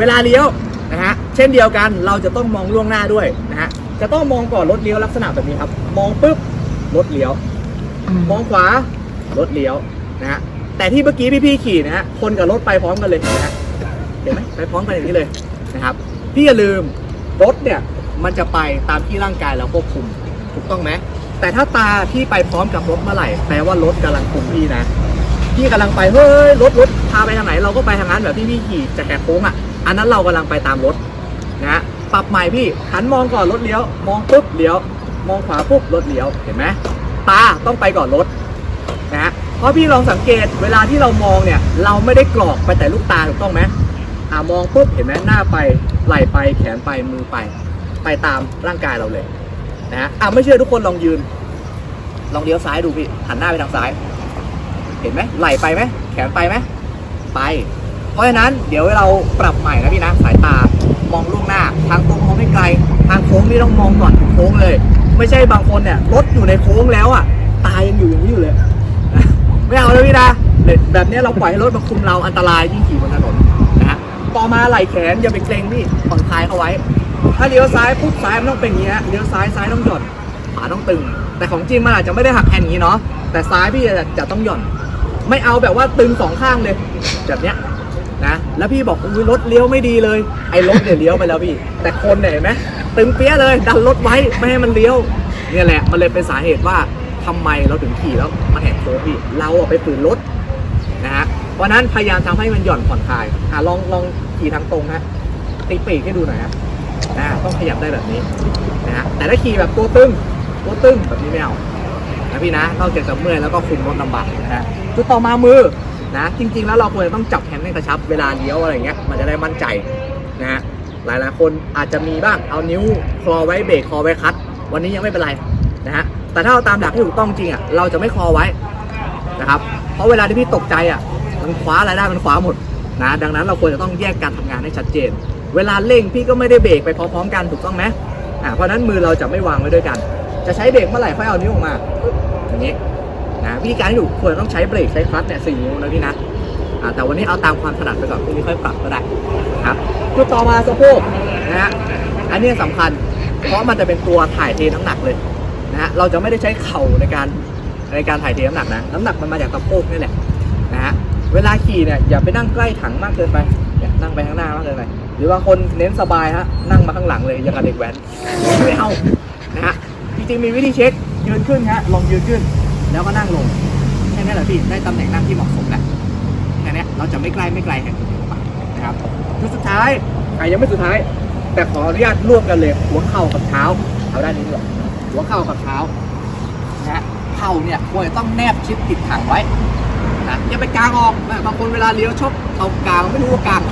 เวลาเลี้ยวนะฮะเช่นเดียวกันเราจะต้องมองล่วงหน้าด้วยนะฮะจะต้องมองก่อนรถเลี้ยวลักษณะแบบนี้ครับ มองปุ๊บรถเลี้ยว มองขวารถเลี้ยวนะฮะแต่ที่เมื่อกี้พี่ๆขี่นะฮะคนกับรถไปพร้อมกันเลยนะฮะเห็นไหมไปพร้อมกันอย่างนี้เลยนะครับพี่อย่าลืมรถเนี่ยมันจะไปตามที่ร่างกายเราควบคุมถูกต้องไหมแต่ถ้าตาพี่ไปพร้อมกับรถเมื่อไหร่แปลว่ารถกำลังคุมพี่นะพี่กำลังไปเฮ้ยรถรถพาไปทางไหนเราก็ไปทางนั้นแบบที่พี่ขี่จะแหกโค้งอะ อันนั้นเรากำลังไปตามรถนะฮะปรับใหม่พี่หันมองก่อนรถเลี้ยว มองปุ๊บเลี้ยว มองขวาปุ๊บรถเลี้ยวเห็นไหมตาต้องไปก่อนรถนะฮะเพราะพี่ลองสังเกตเวลาที่เรามองเนี่ย เราไม่ได้กรอกไปแต่ลูกตาถูกต้องไหมอ่ามองปุ๊บเห็นไหมหน้าไปไหล่ไปแขนไปมือไป ไปตามร่างกายเราเลยนะฮะอ่าไม่เชื่อทุกคนลองยืน ลองเลี้ยวซ้ายดูพี่หันหน้าไปทางซ้าย เห็นไหมไหล่ไปไหมแขนไปไหมไป เพราะฉะนั้นเดี๋ยวเราปรับใหม่นะพี่นะสายตามองล่วงหน้า ทางตรงมองไม่ไกล ทางโค้งนี่ต้องมองก่อนถึงโค้งเลย ไม่ใช่บางคนเนี่ยรถอยู่ในโค้งแล้วอะตายังอยู่อย่างนี้อยู่เลยไม่เอาเลยพี่นะแบบนี้เราปล่อยให้รถมาคุมเราอันตรายยิ่งขี่บนถนนนะฮะต่อมาไหล่แขนอย่าไปเกรงนี่ผ่อนคลายเขาไว้ ถ้าเลี้ยวซ้ายปุ๊บซ้ายมันต้องเป็นอย่างนี้ฮะเลี้ยวซ้ายซ้ายต้องหย่อนขวาต้องตึง แต่ของจริงมันอาจจะไม่ได้หักแอนงนี้เนาะแต่ซ้ายพี่จะจะต้องหย่อน ไม่เอาแบบว่าตึงสองข้างเลยแบบเนี้ย นะแล้วพี่บอกอุ้ยรถเลี้ยวไม่ดีเลยไอ้รถเนี่ยเลี้ยวไปแล้วพี่ แต่คนเนี่ยเห็นไหมตึงเปี้ยเลยดันรถไว้ไม่ให้มันเลี้ยวเนี่ยแหละมันเลยเป็นสาเหตุว่าทำไมเราถึงขี่แล้วมันแหกโค้งพี่เราอะไปฝืนรถนะฮะเพราะนั้นพยายามทำให้มันหย่อนผ่อนคลายอะลองลองขี่ทางตรงฮะตีปีกให้ดูหน่อยฮะนะต้องขยับได้แบบนี้นะฮะแต่ถ้าขี่แบบตัวตึงตัวตึงแบบนี้ไม่เอานะพี่นะนอกจากจะเมื่อยแล้วก็คุมรถลำบากนะฮะจุดต่อมามือ นะจริง ๆ แล้วเราควรจะต้องจับแฮนด์ให้กระชับเวลาเลี้ยวอะไรเงี้ยมันจะได้มั่นใจนะฮะหลายๆ คนอาจจะมีบ้างเอานิ้วคลอไว้เบรกคลอไว้คัด วันนี้ยังไม่เป็นไรนะฮะแต่ถ้าเราตามหลักที่ถูกต้องจริงอะเราจะไม่คลอไว้นะครับเพราะเวลาที่พี่ตกใจอะมันคว้าอะไรได้มันคว้าหมดนะดังนั้นเราควรจะต้องแยกการทำงานให้ชัดเจน เวลาเร่งพี่ก็ไม่ได้เบรกไปพร้อมๆกันถูกต้องไหมอ่าเพราะฉะนั้นมือเราจะไม่วางไว้ด้วยกัน จะใช้เบรกเมื่อไหร่ค่อยเอานิ้วออกมาอย่างนี้ นะวิธีการที่ถูกควรต้องใช้เบรกใช้คลัตช์เนี่ยสี่นิ้วนะพี่นะแต่วันนี้เอาตามความถนัดไปก่อนพรุ่งนี้ค่อยปรับก็ได้ครับจุดต่อมาสะโพกนะฮะอันนี้สำคัญ เพราะมันจะเป็นตัวถ่ายเทน้ำหนักเลยนะฮะเราจะไม่ได้ใช้เข่าในการในการถ่ายเทน้ำหนักนะน้ำหนักมันมาจากสะโพกนี่แหละนะฮะเวลาขี่เนี่ยอย่าไปนั่งใกล้ถังมากเกินไปเนี่ยนั่งไปข้างหน้ามากเกินไปหรือบางคนเน้นสบายฮะนั่งมาข้างหลังเลยอย่างกับเด็กแว้นไม่เอานะฮะจริงๆมีวิธีเช็คยืนขึ้นฮะลองยืนขึ้น แล้วก็นั่งลงแค่นี้แหละพี่ได้ตำแหน่งนั่งที่เหมาะสมแล้วแค่นี้เราจะไม่ใกล้ไม่ไกลแห่งจุดนี้ไปนะครับจุดสุดท้ายอะยังไม่สุดท้าย แต่ขออนุญาตร่วมกันเลยหัวเข่ากับเท้าเอาด้านนี้ดีกว่าหัวเข่ากับเท้านะเข่าเนี่ยควรจะต้องแนบชิดติดถังไว้นะอย่าไปกางออกนะบางคนเวลาเลี้ยวชอบเอากางไม่รู้ว่ากาง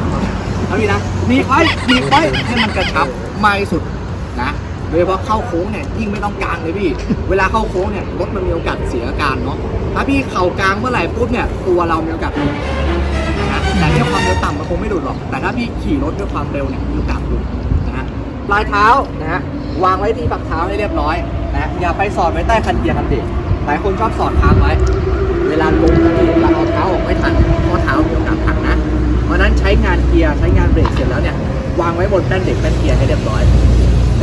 เอาดีนะหนีไว้หนีไว้ให้มันกระชับไม่สุดนะ โดยเฉพาะเข้าโค้งเนี่ยยิ่งไม่ต้องกลางเลยพี่ เวลาเข้าโค้งเนี่ยรถมันมีโอกาสเสียอาการเนาะ ถ้าพี่เข่ากลางเมื่อไหร่ปุ๊บเนี่ยตัวเรามีโอกาสหลุดนะฮะแต่เนี่ยความเร็วต่ำมันคงไม่หลุดหรอก แต่ถ้าพี่ขี่รถด้วยความเร็วเนี่ยมีโอกาสหลุดนะฮะ ปลายเท้านะฮะวางไว้ที่ปักเท้าให้เรียบร้อยนะฮะอย่าไปสอดไว้ใต้คันเกียร์คันเบรกหลายคนชอบสอดค้างไว้ เวลาลงเราเอาเท้าออกไม่ทันเพราะเท้ามีโอกาสหักนะ เพราะฉะนั้นใช้งานเกียร์ใช้งานเบรกเสร็จแล้วเนี่ยวางไว้บนแป้นเบรกแป้นเกียร์ให้เรียบร้อย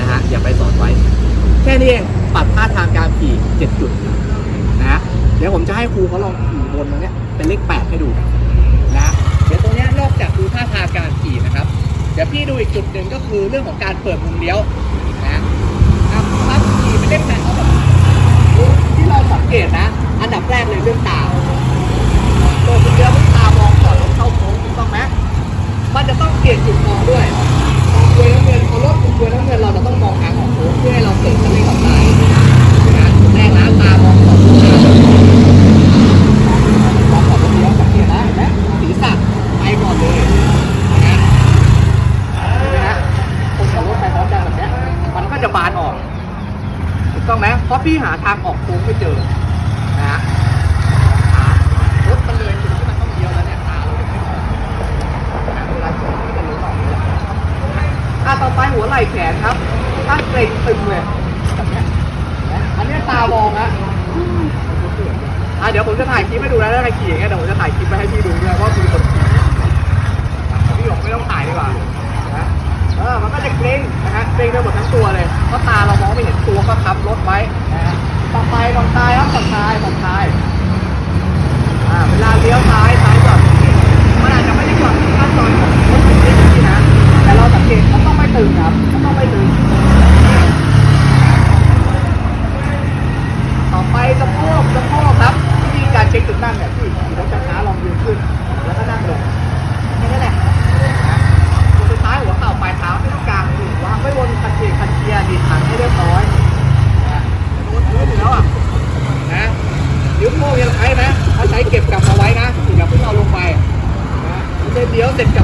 นะฮะอย่าไปสอนไว้ แค่นี้เองปรับท่าทางการขี่7จุดนะฮะเดี๋ยวผมจะให้ครูเขาลองขี่บนตรงเนี้ยเป็นเลข8ให้ดูนะเดี๋ยวตรงเนี้ยนอกจากดูท่าทางการขี่นะครับเดี๋ยวพี่ดูอีกจุดหนึ่งก็คือเรื่องของการเปิดมุมเลี้ยวนะอะครับขี่เป็นเลขแปดเอาแบบที่เราสังเกตนะ อันดับแรก ถูกต้องไหมเพราะพี่หาทางออกโค้งไม่เจอนะฮะรถมันเลยจุดที่มันต้องเลี้ยวแล้วเนี่ยตาเราไม่ออกนะเวลาชนก็จะรู้ออกเลยอะต่อไปหัวไหล่แขนครับถ้าเกร็งตึงเลยอันเนี้ยตามองนะอะเดี๋ยวผมจะถ่ายคลิปให้ดูนะถ้าใครขี่อย่างเงี้ยเดี๋ยวผมจะถ่ายคลิปไปให้พี่ดูด้วยว่ามีคนขี่พี่บอกไม่ต้องถ่ายดีกว่า จะเกรงนะฮะเกรงไปหมดทั้งตัวเลยเพราะตาเรามองไม่เห็นตัวก็ทับรถไว้นะต่อไปลองซ้ายครับต่อท้ายต่อท้ายอ่าเวลาเลี้ยวซ้ายซ้ายก่อนมันอาจจะไม่ได้ก่อนขั้นตอนของรถที่นี่นะแต่เราสังเกตก็ต้องไม่ตื่นครับก็ต้องไม่ตื่นต่อไปสะโพกสะโพกครับวิธีการเช็คจุดนั่งเนี่ยที่รถจะ เดี๋ยวเสร็จ